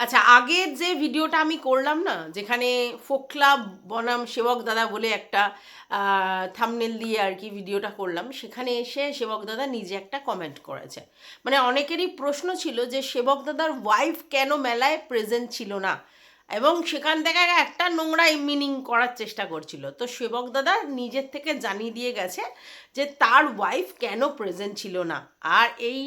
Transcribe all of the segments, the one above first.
আচ্ছা আগের যে ভিডিওটা আমি করলাম না, যেখানে ফোকলা বনাম সেবক দাদা বলে একটা থামনেল দিয়ে আর কি ভিডিওটা করলাম, সেখানে এসে সেবক দাদা নিজে একটা কমেন্ট করেছে। মানে অনেকেরই প্রশ্ন ছিল যে সেবক দাদার ওয়াইফ কেন মেলায় প্রেজেন্ট ছিল না? এবং সেখান থেকে একটা নোংরা মিনিং করার চেষ্টা করছিল। তো সেবক দাদা নিজের থেকে জানিয়ে দিয়ে গেছে যে তার ওয়াইফ কেন প্রেজেন্ট ছিল না? আর এই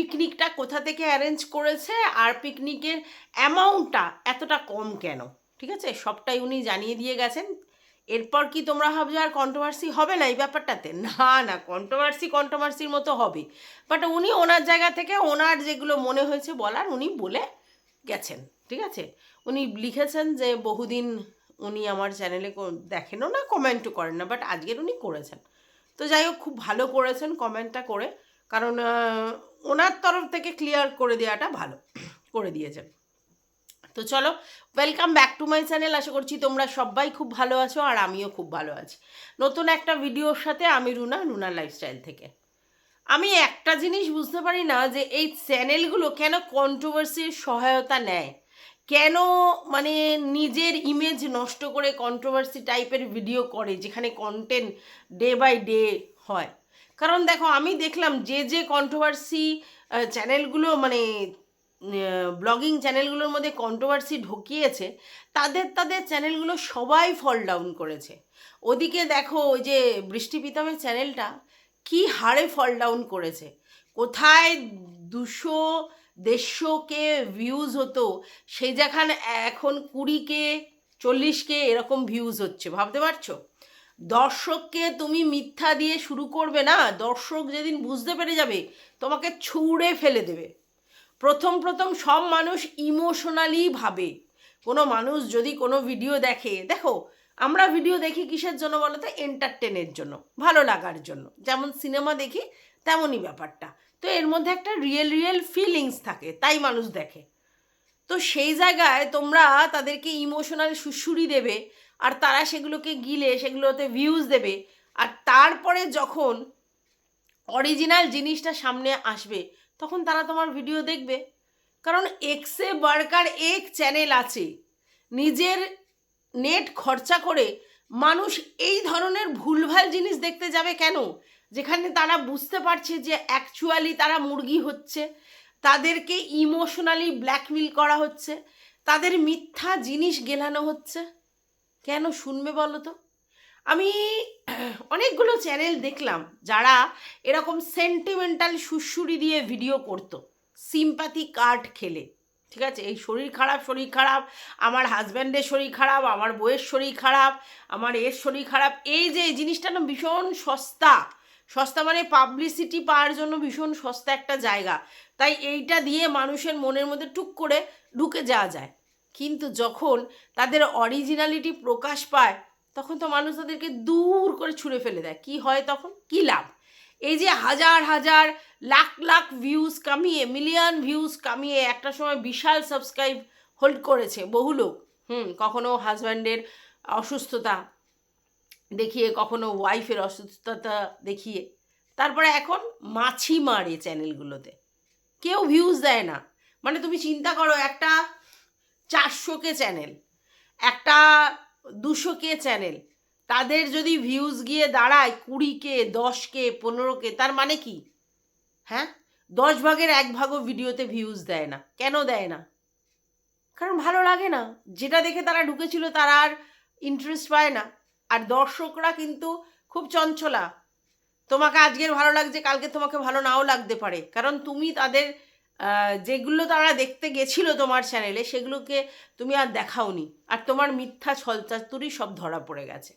পিকনিকটা কোথা থেকে অ্যারেঞ্জ করেছে আর পিকনিকের অ্যামাউন্টটা এতটা কম কেন? ঠিক আছে? সবটাই উনি জানিয়ে দিয়ে গেছেন। এরপর কি তোমরা ভাবছ আর কন্ট্রোভার্সি হবে না এই ব্যাপারটাতে? না না কন্ট্রোভার্সি কন্ট্রোভার্সির মতো হবে। বাট উনি ওনার জায়গা থেকে ওনার যেগুলো মনে হয়েছে বলার উনি বলে গেছেন। ঠিক আছে? উনি লিখেছেন যে বহুদিন উনি আমার চ্যানেলে দেখেনও না কমেন্টও করেন না বাট আজকের উনি করেছেন। তো যাই হোক, খুব ভালো করেছেন কমেন্টটা করে। কারণ ওনার তরফ থেকে ক্লিয়ার করে দেওয়াটা ভালো, করে দিয়েছেন তো চলো welcome back to my channel আশা করছি তোমরা সবাই খুব ভালো আছো আর আমিও খুব ভালো আছি। নতুন একটা ভিডিওর সাথে আমি রুনা রুনা লাইফস্টাইল থেকে। আমি একটা জিনিস বুঝতে পারি না যে এই চ্যানেলগুলো কেন কন্ট্রোভার্সির সহায়তা নেয়? কেন মানে নিজের ইমেজ নষ্ট করে কন্ট্রোভার্সি টাইপের ভিডিও করে, যেখানে কন্টেন্ট ডে বাই ডে হয়? কারণ দেখো, আমি দেখলাম যে যে কন্ট্রোভার্সি চ্যানেলগুলো মানে ব্লগিং চ্যানেলগুলোর মধ্যে কন্ট্রোভার্সি ঢুকিয়েছে, তাদের তাদের চ্যানেলগুলো সবাই ফল ডাউন করেছে। ওদিকে দেখো, ওই যে বৃষ্টি পিতামের চ্যানেলটা কি হারে ফল ডাউন করেছে। কোথায় দুশো, দেড়শো কে ভিউজ হতো, সেই যেখানে এখন কুড়ি কে, চল্লিশ কে এরকম ভিউজ হচ্ছে, ভাবতে পারছ? দর্শককে তুমি মিথ্যা দিয়ে শুরু করবে না, দর্শক যেদিন বুঝতে পেরে যাবে, তোমাকে ছুঁড়ে ফেলে দেবে। প্রথম প্রথম সব মানুষ ইমোশনালি ভাবে। কোনো মানুষ যদি কোনো ভিডিও দেখে, দেখো, আমরা ভিডিও দেখি কিসের জন্য বলো তো? এন্টারটেনের জন্য, ভালো লাগার জন্য। যেমন সিনেমা দেখি, তেমনই ব্যাপারটা। তো এর মধ্যে একটা রিয়েল রিয়েল ফিলিংস থাকে, তাই মানুষ দেখে। তো সেই জায়গায় তোমরা তাদেরকে ইমোশনাল সুশুরি দেবে আর তারা সেগুলোকে গিলে, সেগুলোতে ভিউজ দেবে। আর তারপরে যখন অরিজিনাল জিনিসটা সামনে আসবে, তখন তারা তোমার ভিডিও দেখবে। কারণ এক্সে বার্কার এক চ্যানেল আছে। নিজের নেট খরচা করে মানুষ এই ধরনের ভুলভাল জিনিস দেখতে যাবে কেন? যেখানে তারা বুঝতে পারছে যে অ্যাকচুয়ালি তারা মুরগি হচ্ছে। তাদেরকে ইমোশনালি ব্ল্যাকমেল করা হচ্ছে। তাদের মিথ্যা জিনিস গেলানো হচ্ছে। কেন শুনবে বলো তো? আমি অনেকগুলো চ্যানেল দেখলাম যারা এরকম সেন্টিমেন্টাল সুশুরি দিয়ে ভিডিও করতো। সিম্পাথি কার্ড খেলে, ঠিক আছে? এই শরীর খারাপ শরীর খারাপ, আমার হাজব্যান্ডের শরীর খারাপ, আমার বউয়ের শরীর খারাপ, আমার এর শরীর খারাপ, এই যে, এই জিনিসটা না ভীষণ সস্তা। সস্তা মানে পাবলিসিটি পাওয়ার জন্য ভীষণ সস্তা একটা জায়গা। তাই এইটা দিয়ে মানুষের মনের মধ্যে টুক করে ঢুকে যাওয়া যায়। কিন্তু যখন তাদের অরিজিনালিটি প্রকাশ পায়, তখন তো মানুষ তাদেরকে দূর করে ছুঁড়ে ফেলে দেয়। কি হয় তখন? কি লাভ? এই যে হাজার হাজার, লাখ লাখ ভিউজ কামিয়ে মিলিয়ন ভিউজ কামিয়ে একটা সময় বিশাল সাবস্ক্রাইব হোল্ড করেছে বহু লোক। হুম, কখনো হাজব্যান্ডের অসুস্থতা দেখিয়ে, কখনো ওয়াইফের অসুস্থতা দেখিয়ে। তারপরে এখন মাছি মারে চ্যানেলগুলোতে কেউ ভিউজ দেয় না। মানে তুমি চিন্তা করো, একটা চারশো কে চ্যানেল একটা দুশো কে চ্যানেল তাদের যদি ভিউজ গিয়ে দাঁড়ায় কুড়ি কে, দশ কে, পনেরো কে, তার মানে কি? হ্যাঁ? দশ ভাগের এক ভাগও ভিডিওতে ভিউজ দেয় না। কেন দেয় না? কারণ ভালো লাগে না। যেটা দেখে তারা ঢুকেছিল তারা আর ইন্টারেস্ট পায় না। আর দর্শকরা কিন্তু খুব চঞ্চলা। তোমাকে আজকের ভালো লাগছে, কালকে তোমাকে ভালো নাও লাগতে পারে। কারণ তুমি তাদের যেগুলো তারা দেখতে গেছিল তোমার চ্যানেলে সেগুলোকে তুমি আর দেখাওনি। আর তোমার মিথ্যা ছলচাতুরি সব ধরা পড়ে গেছে।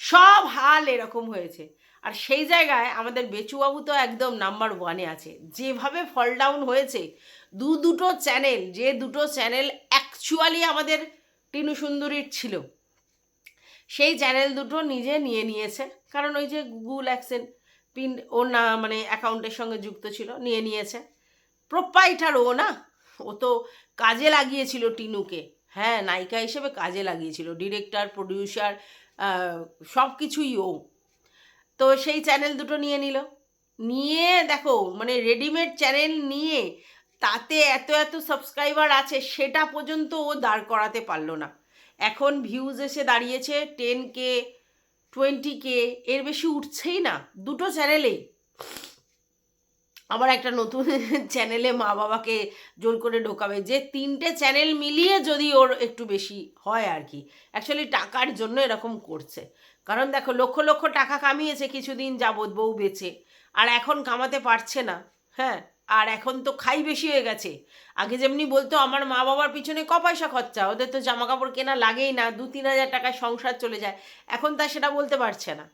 সব হাল এরকম হয়েছে। আর সেই জায়গায় আমাদের বেচুবাবু তো একদম নাম্বার ওয়ানে আছে। যেভাবে ফল ডাউন হয়েছে, দু দুটো চ্যানেল যে দুটো চ্যানেল অ্যাকচুয়ালি আমাদের টিনু সুন্দরীর ছিল। সেই চ্যানেল দুটো নিজে নিয়ে নিয়েছে। কারণ ওই যে গুগল অ্যাকসেন পিন ওর না মানে অ্যাকাউন্টের সঙ্গে যুক্ত ছিল, নিয়ে নিয়েছে। প্রোপাইটার ও না? ও তো কাজে লাগিয়েছিল টিনুকে। হ্যাঁ নায়িকা হিসেবে কাজে লাগিয়েছিল ডিরেক্টর প্রডিউসার সব কিছুই ও। তো সেই চ্যানেল দুটো নিয়ে নিল। নিয়ে দেখো মানে রেডিমেড চ্যানেল নিয়ে তাতে এত এত সাবস্ক্রাইবার আছে, সেটা পর্যন্ত ও দাঁড় করাতে পারল না। এখন ভিউজ এসে দাঁড়িয়েছে টেন কে টোয়েন্টি কে এর বেশি উঠছেই না, দুটো চ্যানেলেই আবার একটা নতুন চ্যানেলে মা বাবাকে জোর করে ঢোকাবে যে তিনটে চ্যানেল মিলিয়ে যদি ওর একটু বেশি হয় আর কি। অ্যাকচুয়ালি টাকার জন্য এরকম করছে। কারণ দেখো, লক্ষ লক্ষ টাকা কামিয়েছে, কিছুদিন যাবৎ বউ বেচে, আর এখন কামাতে পারছে না। হ্যাঁ? আর এখন তো খাই বেশি হয়ে গেছে। আগে যেমনি বলতো, আমার মা বাবার পিছনে ক পয়সা খরচা? ওদের তো জামা কাপড় কেনা লাগেই না, দু তিন হাজার টাকায় সংসার চলে যায়। এখন তা সেটা বলতে পারছে না।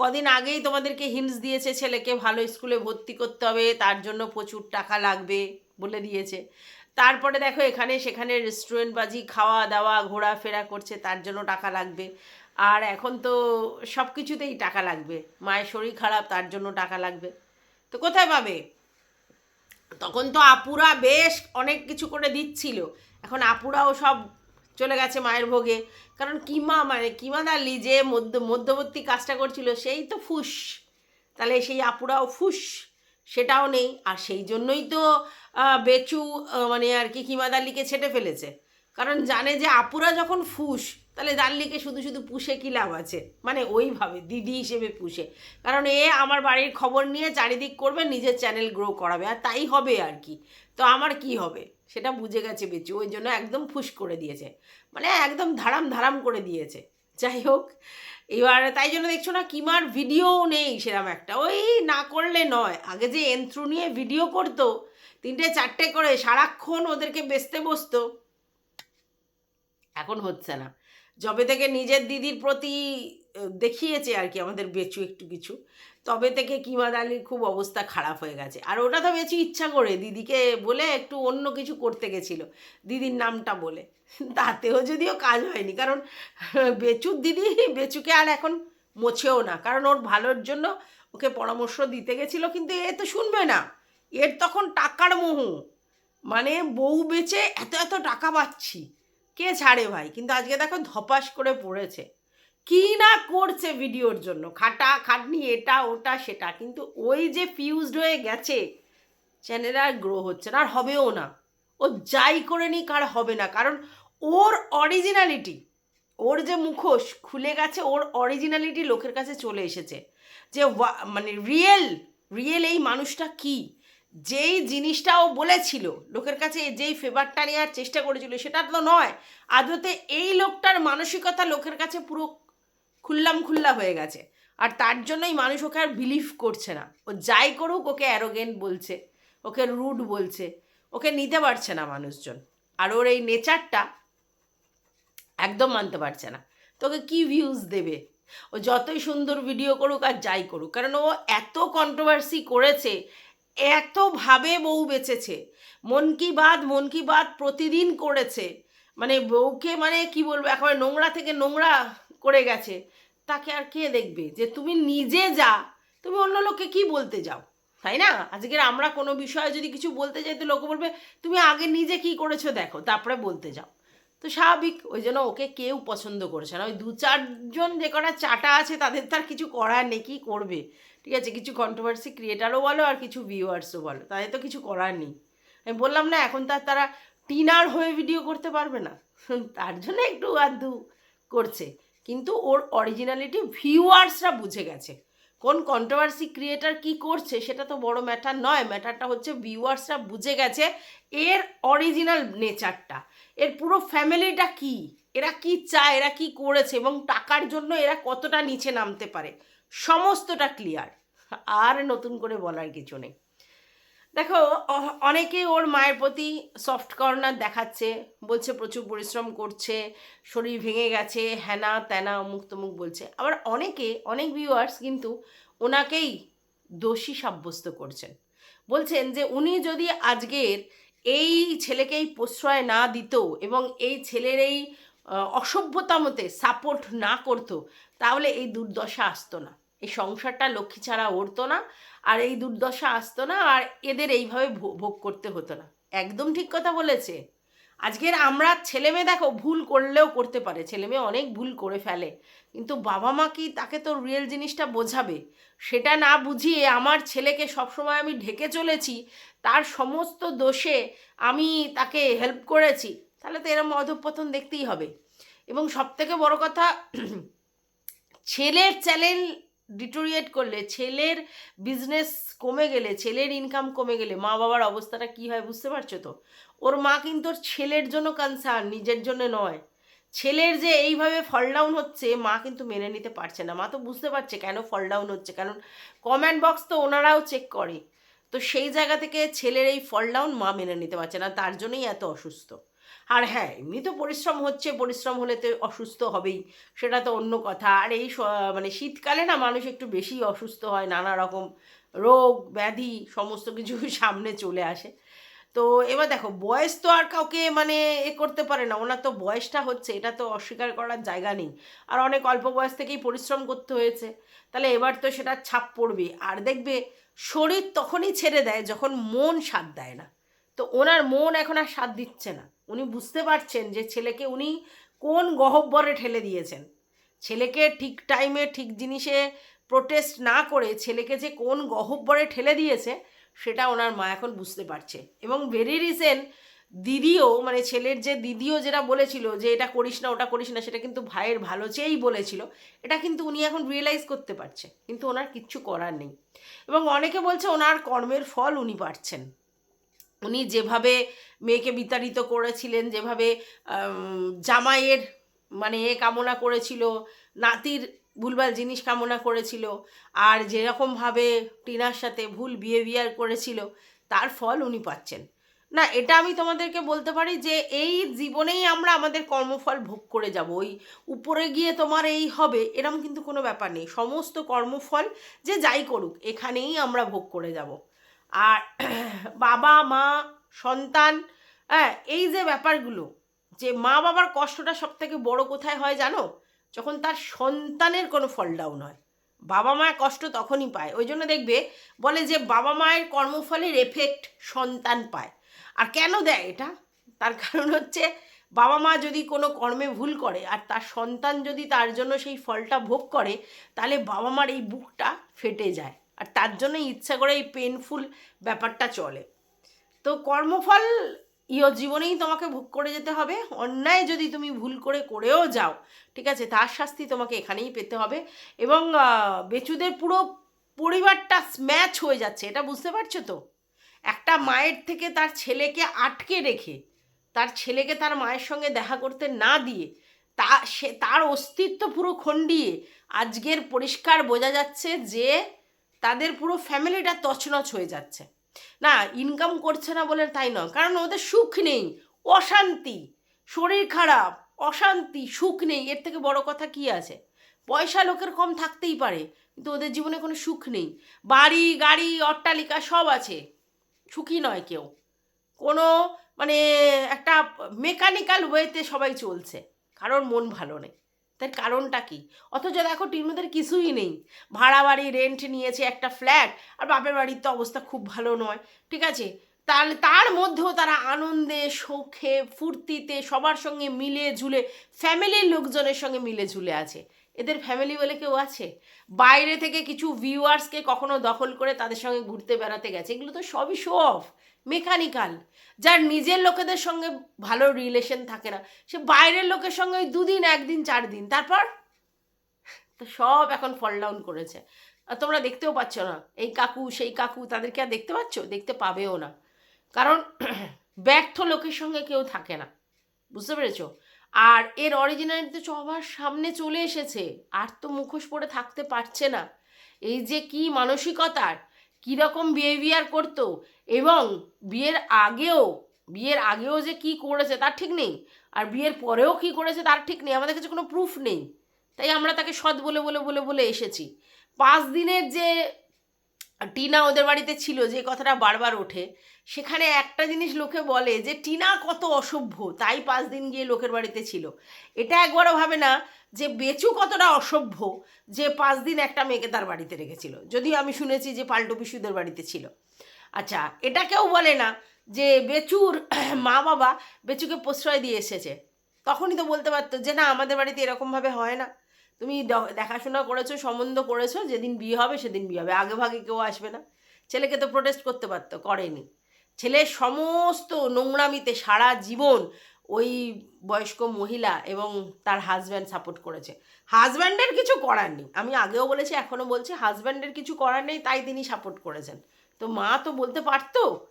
কদিন আগেই তোমাদেরকে হিন্টস দিয়েছে ছেলেকে, ভালো স্কুলে ভর্তি করতে হবে, তার জন্য প্রচুর টাকা লাগবে বলে দিয়েছে। তারপরে দেখো এখানে সেখানে রেস্টুরেন্ট বাজি খাওয়া দাওয়া ঘোরাফেরা করছে, তার জন্য টাকা লাগবে। আর এখন তো সব কিছুতেই টাকা লাগবে। মায়ের শরীর খারাপ, তার জন্য টাকা লাগবে। তো কোথায় পাবে? তখন তো আপুরা বেশ অনেক কিছু করে দিচ্ছিল। এখন আপুরাও সব চলে গেছে মায়ের ভোগে। কারণ কিমা মানে কিমা দালি যে মধ্য, মধ্যবর্তী কাজটা করছিল সেই তো ফুস। তাহলে সেই আপুরাও ফুস, সেটাও নেই। আর সেই জন্যই তো বেচু মানে আর কি কিমা দাল্লিকে ছেটে ফেলেছে। কারণ জানে যে আপুরা যখন ফুস তাহলে দাল্লিকে শুধু শুধু পুষে কী লাভ আছে? মানে ওইভাবে, দিদি হিসেবে পুষে। কারণ এ আমার বাড়ির খবর নিয়ে চারিদিক করবে, নিজের চ্যানেল গ্রো করাবে, আর তাই হবে আর কি। তো আমার কি হবে? সেটা বুঝে গেছে বেচু, ওই জন্য একদম ফুস করে দিয়েছে। মানে একদম ধারাম ধারাম করে দিয়েছে। যাই হোক, এবার তাই জন্য দেখছ না, কিমার ভিডিও নেই সেরকম একটা। ওই না করলে নয়। আগে যে এন্ত্রু নিয়ে ভিডিও করতো, তিনটে চারটে করে, সারাক্ষণ ওদেরকে বেচতে বসতো। এখন হচ্ছে না। যবে থেকে নিজের দিদির প্রতি দেখিয়েছে আর কি আমাদের বেচু একটু কিছু, তবে থেকে কিমাদ আলীর খুব অবস্থা খারাপ হয়ে গেছে। আর ওটা তো বেচু ইচ্ছা করে, দিদিকে বলে একটু অন্য কিছু করতে গেছিল, দিদির নামটা বলে। তাতেও যদিও কাজ হয়নি, কারণ বেচুর দিদি, বেচুকে আর এখন মোছেও না, কারণ ওর ভালোর জন্য ওকে পরামর্শ দিতে গেছিল, কিন্তু এ তো শুনবে না। এর তখন টাকার মোহ মানে বউ বেচে এত এত টাকা পাচ্ছি। কে ছাড়ে ভাই? কিন্তু আজকে দেখো ধপাস করে পড়েছে। কি না করছে ভিডিওর জন্য? খাটা, খাটনি, এটা, ওটা, সেটা। কিন্তু ওই যে ফিউজড হয়ে গেছে চ্যানেল আর গ্রো হচ্ছে না, আর হবেও না। ও যাই করে নিক আর হবে না। কারণ ওর অরিজিনালিটি ওর যে মুখোশ খুলে গেছে, ওর অরিজিনালিটি লোকের কাছে চলে এসেছে। যে মানে রিয়েল রিয়েল এই মানুষটা কি? যেই জিনিসটা ও বলেছিল, লোকের কাছে যেই ফেভারটা নেওয়ার চেষ্টা করেছিল, সেটা তো নয়। আদতে এই লোকটার মানসিকতা লোকের কাছে পুরো খুল্লাম খুল্লা হয়ে গেছে। আর তার জন্যই মানুষ ওকে আর বিলিভ করছে না। ও যাই করুক, ওকে অ্যারোগেন্ট বলছে, ওকে রুড বলছে, ওকে নিতে পারছে না মানুষজন। আর ওর এই নেচারটা একদম মানতে পারছে না। তোকে কি ভিউজ দেবে? ও যতই সুন্দর ভিডিও করুক আর যাই করুক, কারণ ও এত কন্ট্রোভার্সি করেছে এতভাবে বউ বেঁচেছে, মন কি বাত, মন কি বাত প্রতিদিন করেছে। মানে বউকে মানে কি বলব, একেবারে নোংরা থেকে নোংরা করে গেছে। তাকে আর কে দেখবে যে তুমি নিজে যা, তুমি অন্য লোককে কি বলতে যাও? তাই না? আজকের আমরা কোনো বিষয়ে যদি কিছু বলতে যাই, তো লোকে বলবে, তুমি আগে নিজে কি করেছ দেখো, তারপরে বলতে যাও। তো স্বাভাবিক, ওই জন্য ওকে কেউ পছন্দ করছে না। ওই দু চারজন যে কটা চাটা আছে, তাদের তার কিছু করার নেই, কি করবে? ঠিক আছে? কিছু কন্ট্রোভার্সি ক্রিয়েটারও বলো আর কিছু ভিউয়ার্সও বলো। তাদের তো কিছু করার নেই। আমি বললাম, না, এখন তার তারা টিনার হয়ে ভিডিও করতে পারবে না। তার জন্য একটু আধটু করছে। কিন্তু ওর অরিজিনালিটি ভিউয়ার্সরা বুঝে গেছে। কোন কন্ট্রোভার্সি ক্রিয়েটার কি করছে সেটা তো বড় ম্যাটার নয়। ম্যাটারটা হচ্ছে ভিউয়ার্সরা বুঝে গেছে এর অরিজিনাল নেচারটা এর পুরো ফ্যামিলিটা কি? এরা কি চায়? এরা কি করেছে? এবং টাকার জন্য এরা কতটা নিচে নামতে পারে? সমস্তটা ক্লিয়ার আর নতুন করে বলার কিছু নেই। দেখো অনেকে ওর মায়ের প্রতি সফট কর্নার দেখাচ্ছে বলছে প্রচুর পরিশ্রম করছে শরীর ভেঙে গেছে হ্যানা ত্যানা অমুক তমুক বলছে। আবার অনেকে অনেক ভিউয়ার্স কিন্তু ওনাকেই দোষী সাব্যস্ত করছেন। বলছেন যে উনি যদি আজকের এই ছেলেকেই প্রশ্রয় না দিত এবং এই ছেলের এই আহ, অসভ্যতা মতে সাপোর্ট না করতো তাহলে এই দুর্দশা আসতো না। এই সংসারটা লক্ষ্মী ছাড়া উঠতো না, আর এই দুর্দশা আসতো না, আর এদের এইভাবে ভোগ করতে হতো না। একদম ঠিক কথা বলেছে। আজকের আমরা ছেলে মেয়ে দেখো, ভুল করলেও করতে পারে। ছেলে মেয়ে অনেক ভুল করে ফেলে। কিন্তু বাবা মা কি তাকে তো রিয়েল জিনিসটা বোঝাবে? সেটা না বুঝিয়ে আমার ছেলেকে সবসময় আমি ঢেকে চলেছি, তার সমস্ত দোষে আমি তাকে হেল্প করেছি, তাহলে তো এরম অধঃপতন দেখতেই হবে। এবং সবথেকে বড় কথা, ছেলের চ্যানেল ডিটোরিয়েট করলে, ছেলের বিজনেস কমে গেলে, ছেলের ইনকাম কমে গেলে মা বাবার অবস্থাটা কি হয় বুঝতে পারছ তো? ওর মা কিন্তু ওর ছেলের জন্য কনসার্ন নিজের জন্য নয়। ছেলের যে এইভাবে ফল ডাউন হচ্ছে, মা কিন্তু মেনে নিতে পারছে না। মা তো বুঝতে পারছে কেন ফল ডাউন হচ্ছে, কারণ কমেন্ট বক্স তো ওনারাও চেক করে। তো সেই জায়গা থেকে ছেলের এই ফল ডাউন মা মেনে নিতে পারছে না, তার জন্যই এত অসুস্থ। আর হ্যাঁ এমনি তো পরিশ্রম হচ্ছে, পরিশ্রম হলে তো অসুস্থ হবেই, সেটা তো অন্য কথা। আর এই মানে শীতকালে না মানুষ একটু বেশি অসুস্থ হয়, নানা রকম রোগ, ব্যাধি, সমস্ত কিছু সামনে চলে আসে। তো এবার দেখো, বয়স তো আর কাউকে মানে এ করতে পারে না, ওনার তো বয়সটা হচ্ছে, এটা তো অস্বীকার করার জায়গা নেই। আর অনেক অল্প বয়স থেকেই পরিশ্রম করতে হয়েছে, তাহলে এবার তো সেটা ছাপ পড়বে। আর দেখবে, শরীর তখনই ছেড়ে দেয় যখন মন সাথ দেয় না। তো ওনার মন এখন আর সাথ দিচ্ছে না। উনি বুঝতে পারছেন যে ছেলেকে উনি কোন গহব্বরে ঠেলে দিয়েছেন। ছেলেকে ঠিক টাইমে ঠিক জিনিসে প্রোটেস্ট না করে ছেলেকে যে কোন গহব্বরে ঠেলে দিয়েছে, সেটা ওনার মা এখন বুঝতে পারছে। এবং ভেরি রিসেন্ট দিদিও মানে ছেলের যে দিদিও যেটা বলেছিল যে এটা করিস না, ওটা করিস না, সেটা কিন্তু ভাইয়ের ভালো চেয়েই বলেছিল, এটা কিন্তু উনি এখন রিয়েলাইজ করতে পারছে। কিন্তু ওনার কিচ্ছু করার নেই। এবং অনেকে বলছে ওনার কর্মের ফল উনি পাচ্ছেন উনি যেভাবে মেয়েকে বিতাড়িত করেছিলেন, যেভাবে জামাইয়ের মানে এ কামনা করেছিল, নাতির ভুলভাল জিনিস কামনা করেছিল, আর যেরকমভাবে টিনার সাথে ভুল বিহেভিয়ার করেছিল, তার ফল উনি পাচ্ছেন। না, এটা আমি তোমাদেরকে বলতে পারি যে এই জীবনেই আমরা আমাদের কর্মফল ভোগ করে যাব। ওই উপরে গিয়ে তোমার এই হবে, এরম কিন্তু কোনো ব্যাপার নেই। সমস্ত কর্মফল যে যাই করুক, এখানেই আমরা ভোগ করে যাব। আর বাবা, মা, সন্তান হ্যাঁ এই যে ব্যাপারগুলো, যে মা বাবার কষ্টটা সব থেকে বড় কোথায় হয় জানো? যখন তার সন্তানের কোনো ফল ডাউন হয়। বাবা মায়ের কষ্ট তখনই পায়। ওই জন্য দেখবে, বলে যে বাবা মায়ের কর্মফলের এফেক্ট সন্তান পায়। আর কেন দেয় এটা? তার কারণ হচ্ছে, বাবা মা যদি কোনো কর্মে ভুল করে, আর তার সন্তান যদি তার জন্য সেই ফলটা ভোগ করে, তাহলে বাবা মার এই বুকটা ফেটে যায়। আর তার জন্য ইচ্ছা করে এই পেনফুল ব্যাপারটা চলে। তো কর্মফল ইয় জীবনেই তোমাকে ভোগ করে যেতে হবে। অন্যায় যদি তুমি ভুল করে করেও যাও, ঠিক আছে, তার শাস্তি তোমাকে এখানেই পেতে হবে এবং বেচুদের পুরো পরিবারটা স্ম্যাচ হয়ে যাচ্ছে, এটা বুঝতে পারছ তো? একটা মায়ের থেকে তার ছেলেকে আটকে রেখে, তার ছেলেকে তার মায়ের সঙ্গে দেখা করতে না দিয়ে, তা, সে তার অস্তিত্ব পুরো খণ্ডিয়ে আজকের পরিষ্কার বোঝা যাচ্ছে যে তাদের পুরো ফ্যামিলিটা তছনছ হয়ে যাচ্ছে। না ইনকাম করছে না বলে তাই নয়, কারণ ওদের সুখ নেই, অশান্তি, শরীর খারাপ, অশান্তি, সুখ নেই, এর থেকে বড় কথা কি আছে? পয়সা লোকের কম থাকতেই পারে, কিন্তু ওদের জীবনে কোনো সুখ নেই। বাড়ি, গাড়ি, অট্টালিকা সব আছে, সুখী নয় কেউ। কোনো মানে একটা মেকানিক্যাল ওয়েতে সবাই চলছে, কারোর মন ভালো নেই। তার কারণটা কি? অথচ দেখো টিনুদের কিছুই নেই। ভাড়া বাড়ি রেন্ট নিয়েছে, একটা ফ্ল্যাট আর বাপের বাড়ির তো অবস্থা খুব ভালো নয়, ঠিক আছে? তার তার মধ্যেও তারা আনন্দে সুখে ফুর্তিতে, সবার সঙ্গে মিলে ঝুলে ফ্যামিলির লোকজনের সঙ্গে মিলে ঝুলে আছে। এদের ফ্যামিলি বলে কেউ আছে? বাইরে থেকে কিছু ভিউয়ার্সকে কখনো দখল করে তাদের সঙ্গে ঘুরতে বেড়াতে গেছে। এগুলো তো সবই শো অফ মেকানিক্যাল যার নিজের লোকেদের সঙ্গে ভালো রিলেশন থাকে না। সে বাইরের লোকের সঙ্গে ওই দুদিন, একদিন চার দিন তারপর? তো সব এখন ফল ডাউন করেছে। আর তোমরা দেখতেও পাচ্ছ না, এই কাকু, সেই কাকু, তাদেরকে আর দেখতে পাচ্ছ? দেখতে পাবেও না। কারণ ব্যর্থ লোকের সঙ্গে কেউ থাকে না। বুঝতে পেরেছ? আর এর অরিজিনালিটি তো সবার সামনে চলে এসেছে। আর তো মুখোশ পরে থাকতে পারছে না। এই যে কি মানসিকতার কীরকম বিহেভিয়ার করতো এবং বিয়ের আগেও বিয়ের আগেও যে কি করেছে তার ঠিক নেই। আর বিয়ের পরেও কি করেছে তার ঠিক নেই, আমাদের কাছে কোনো প্রুফ নেই। তাই আমরা তাকে সৎ বলে বলে বলে বলে এসেছি। পাঁচ দিনের যে টিনা ওদের বাড়িতে ছিল, যে কথাটা বারবার ওঠে। সেখানে একটা জিনিস লোকে বলে যে, টিনা কত অসভ্য, তাই পাঁচ দিন গিয়ে লোকের বাড়িতে ছিল। এটা একবারও ভাবে না যে, বেচু কতটা অসভ্য যে, পাঁচ দিন একটা মেয়েকে তার বাড়িতে রেখেছিল। যদিও আমি শুনেছি যে, পাল্টু পিসুদের বাড়িতে ছিল। আচ্ছা এটা কেউ বলে না যে, বেচুর মা বাবা বেচুকে প্রশ্রয় দিয়ে এসেছে। তখনই তো বলতে পারতো যে, না, আমাদের বাড়িতে এরকমভাবে হয় না। তুমি দেখাশোনা করেছ, সম্বন্ধ করেছ, যেদিন বিয়ে হবে সেদিন বিয়ে হবে। আগে ভাগে কেউ আসবে না। ছেলেকে তো প্রোটেস্ট করতে পারতো, করেনি। ছেলের সমস্ত নোংরামিতে সারা জীবন ওই বয়স্ক মহিলা এবং তার হাজব্যান্ড সাপোর্ট করেছে। হাজব্যান্ডের কিছু করার নেই। আমি আগেও বলেছি এখনও বলছি হাজব্যান্ডের কিছু করার নেই, তাই তিনি সাপোর্ট করেছেন। তো মা তো বলতে পারতো?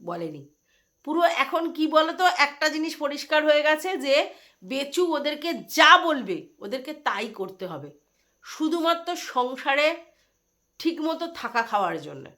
বলেনি। পুরো এখন কি বলতো? একটা জিনিস পরিষ্কার হয়ে গেছে যে বেচু ওদেরকে যা বলবে, ওদেরকে তাই করতে হবে। শুধুমাত্র সংসারে ঠিকমতো থাকা খাওয়ার জন্য।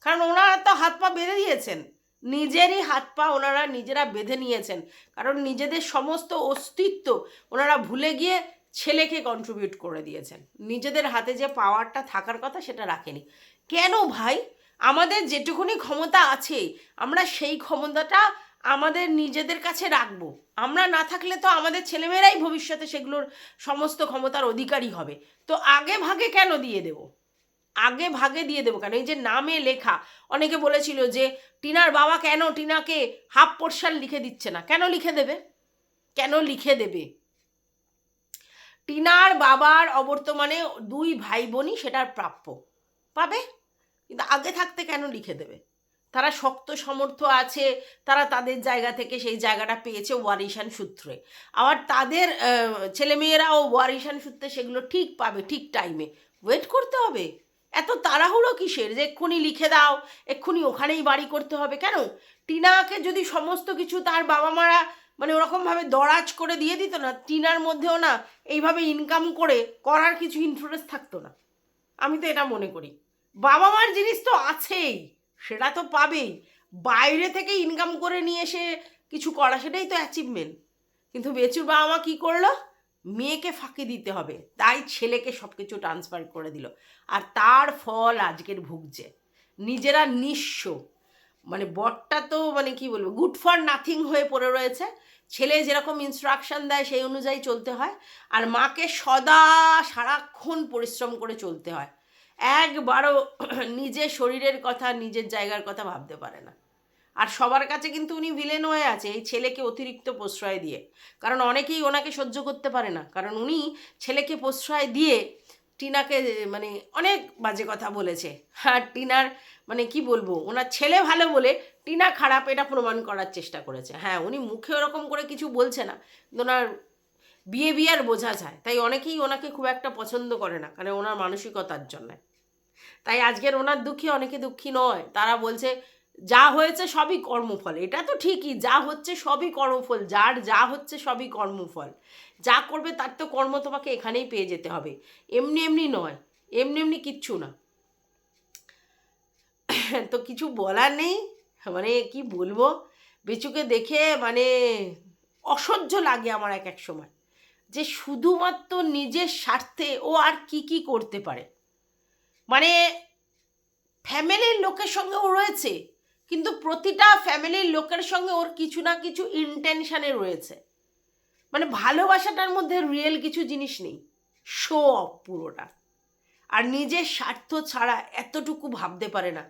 কারণ ওনারা তো হাত পা বেঁধে দিয়েছেন। নিজেরই হাত পা ওনারা নিজেরা বেঁধে নিয়েছেন। কারণ নিজেদের সমস্ত অস্তিত্ব ওনারা ভুলে গিয়ে ছেলেকে কন্ট্রিবিউট করে দিয়েছেন। নিজেদের হাতে যে পাওয়ারটা থাকার কথা সেটা রাখেনি। কেন ভাই? আমাদের যেটুকুনি ক্ষমতা আছে, আমরা সেই ক্ষমতাটা আমাদের নিজেদের কাছে রাখব। আমরা না থাকলে তো আমাদের ছেলেমেয়েরাই ভবিষ্যতে সেগুলোর সমস্ত ক্ষমতার অধিকারী হবে। তো আগে ভাগে কেন দিয়ে দেবো? আগে ভাগে দিয়ে দেবো কেন? এই যে নামে লেখা, অনেকে বলেছিল যে টিনার বাবা কেন টিনাকে হাফ পোর্শাল লিখে দিচ্ছে না? কেন লিখে দেবে? কেন লিখে দেবে? টিনার বাবার অবর্তমানে দুই ভাই বোনই সেটার প্রাপ্য। পাবে? কিন্তু আগে থাকতে কেন লিখে দেবে? তারা শক্ত সামর্থ্য আছে, তারা তাদের জায়গা থেকে সেই জায়গাটা পেয়েছে ওয়ারিশান সূত্রে। আবার তাদের ছেলেমেয়েরাও ওয়ারিশান সূত্রে সেগুলো ঠিক পাবে, ঠিক টাইমে ওয়েট করতে হবে। এত তাড়াহুড়ো কিসের? যে এক্ষুনি লিখে দাও, এক্ষুনি ওখানেই বাড়ি করতে হবে। কেন? টিনাকে যদি সমস্ত কিছু তার বাবা মারা মানে ওরকমভাবে দরাজ করে দিয়ে দিত না, টিনার মধ্যেও না এইভাবে ইনকাম করে করার কিছু ইন্টারেস্ট থাকতো না। আমি তো এটা মনে করি। বাবা মার জিনিস তো আছেই, সেটা তো পাবেই। বাইরে থেকে ইনকাম করে নিয়ে এসে কিছু করা সেটাই তো অ্যাচিভমেন্ট কিন্তু বেচুর বাবা মা কী করল? মেয়েকে ফাঁকি দিতে হবে, তাই ছেলেকে সব কিছু ট্রান্সফার করে দিল। আর তার ফল আজকের ভুগছে। নিজেরা নিঃস্ব। মানে বরটা তো মানে কি বলব গুড ফর নাথিং হয়ে পড়ে রয়েছে। ছেলে যেরকম ইনস্ট্রাকশন দেয়, সেই অনুযায়ী চলতে হয়। আর মাকে সদা সারাক্ষণ পরিশ্রম করে চলতে হয়। একবারও নিজের শরীরের কথা, নিজের জায়গার কথা ভাবতে পারে না। আর সবার কাছে কিন্তু উনি ভিলেন হয়ে আছে, এই ছেলেকে অতিরিক্ত প্রশ্রয় দিয়ে। কারণ অনেকেই ওনাকে সহ্য করতে পারে না। কারণ উনি ছেলেকে প্রশ্রয় দিয়ে টিনাকে মানে অনেক বাজে কথা বলেছে। আর টিনার মানে কি বলব, ওনার ছেলে ভালো বলে টিনা খারাপ এটা প্রমাণ করার চেষ্টা করেছে। হ্যাঁ উনি মুখে ওরকম করে কিছু বলছে না ওনার বিয়ে বিয়ার বোঝা যায়। তাই অনেকেই ওনাকে খুব একটা পছন্দ করে না, কারণ ওনার মানসিকতার জন্য। তাই আজকের ওনার দুঃখী অনেকে দুঃখী নয়। তারা বলছে, যা হয়েছে সবই কর্মফল। এটা তো ঠিকই, যা হচ্ছে সবই কর্মফল, যার যা হচ্ছে সবই কর্মফল। যা করবে তার তো কর্ম তোমাকে এখানেই পেয়ে যেতে হবে। এমনি এমনি নয়, এমনি এমনি কিচ্ছু না। তো কিছু বলার নেই? মানে কি বলব? বেচুকে দেখে মানে অসহ্য লাগে আমার এক এক সময়। যে শুধুমাত্র নিজের স্বার্থে ও আর কি কি করতে পারে? মানে ফ্যামিলির লোকের সঙ্গে ও রয়েছে, কিন্তু প্রতিটা ফ্যামিলির লোকের সঙ্গে ওর কিছু না কিছু ইন্টেনশানে রয়েছে। মানে ভালোবাসাটার মধ্যে রিয়েল কিছু জিনিস নেই শো অফ পুরোটা। আর নিজের স্বার্থ ছাড়া এতটুকু ভাবতে পারে না।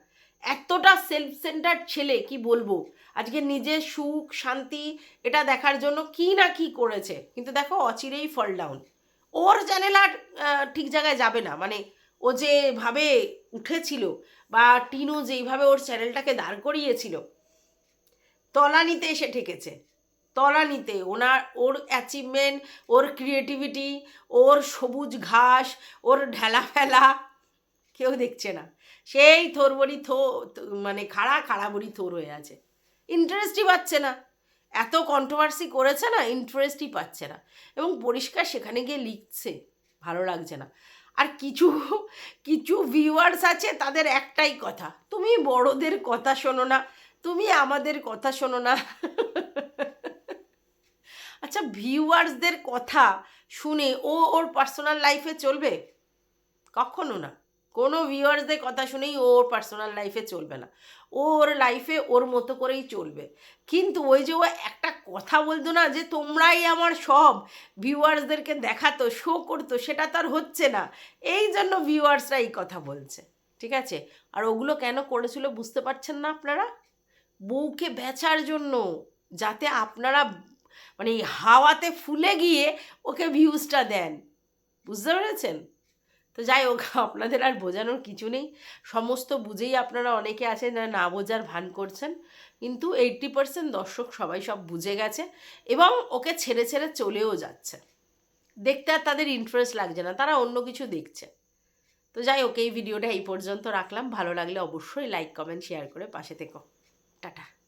এতটা সেলফ সেন্টার ছেলে, কি বলব? আজকে নিজের সুখ, শান্তি, এটা দেখার জন্য কি না কি করেছে? কিন্তু দেখো, অচিরেই ফল ডাউন ওর চ্যানেল আর ঠিক জায়গায় যাবে না। মানে ও যেভাবে উঠেছিল বা টিনু যেইভাবে ওর চ্যানেলটাকে দাঁড় করিয়েছিল, তলানিতে এসে ঠেকেছে। তলানিতে ওনার, ওর অ্যাচিভমেন্ট ওর ক্রিয়েটিভিটি ওর সবুজ ঘাস, ওর ঢেলা ফেলা কেউ দেখছে না। সেই থোরবড়ি থো মানে খাড়া খাড়া বড়ি থোর হয়ে আছে। ইন্টারেস্টই পাচ্ছে না। এত কন্ট্রোভার্সি করেছে না ইন্টারেস্টই পাচ্ছে না। এবং পরিষ্কার সেখানে গিয়ে লিখছে, ভালো লাগছে না। আর কিছু কিছু ভিউয়ার্স আছে, তাদের একটাই কথা, তুমি বড়দের কথা শোনো না, তুমি আমাদের কথা শোনো না। আচ্ছা ভিউয়ার্সদের কথা শুনে ও ওর পার্সোনাল লাইফে চলবে? কখনো না। কোনো ভিউয়ার্সদের কথা শুনেই ও ওর পার্সোনাল লাইফে চলবে না। ও ওর লাইফে ওর মতো করেই চলবে। কিন্তু ওই যে ও একটা কথা বলতো না যে, তোমরাই আমার সব ভিউয়ার্সদেরকে দেখাতো শো করতো, সেটা তার হচ্ছে না। এই জন্য ভিউয়ার্সরা এই কথা বলছে, ঠিক আছে? আর ওগুলো কেন করেছিল বুঝতে পারছেন না আপনারা? বউকে বেচার জন্য যাতে আপনারা মানে হাওয়াতে ফুলে গিয়ে ওকে ভিউজটা দেন। বুঝতে পেরেছেন? তো যাই হোক, আপনাদের আর বোঝানোর কিছু নেই। সমস্ত বুঝেই আপনারা অনেকে আছেন না বোঝার ভান করছেন। কিন্তু এইট্টি পার্সেন্ট দর্শক সবাই সব বুঝে গেছে এবং ওকে ছেড়ে ছেড়ে চলেও যাচ্ছে। দেখতে আর তাদের ইন্টারেস্ট লাগছে না, তারা অন্য কিছু দেখছে। তো যাই হোক, এই ভিডিওটা এই পর্যন্ত রাখলাম। ভালো লাগলে অবশ্যই লাইক কমেন্ট শেয়ার করে পাশে থেকো। টাটা।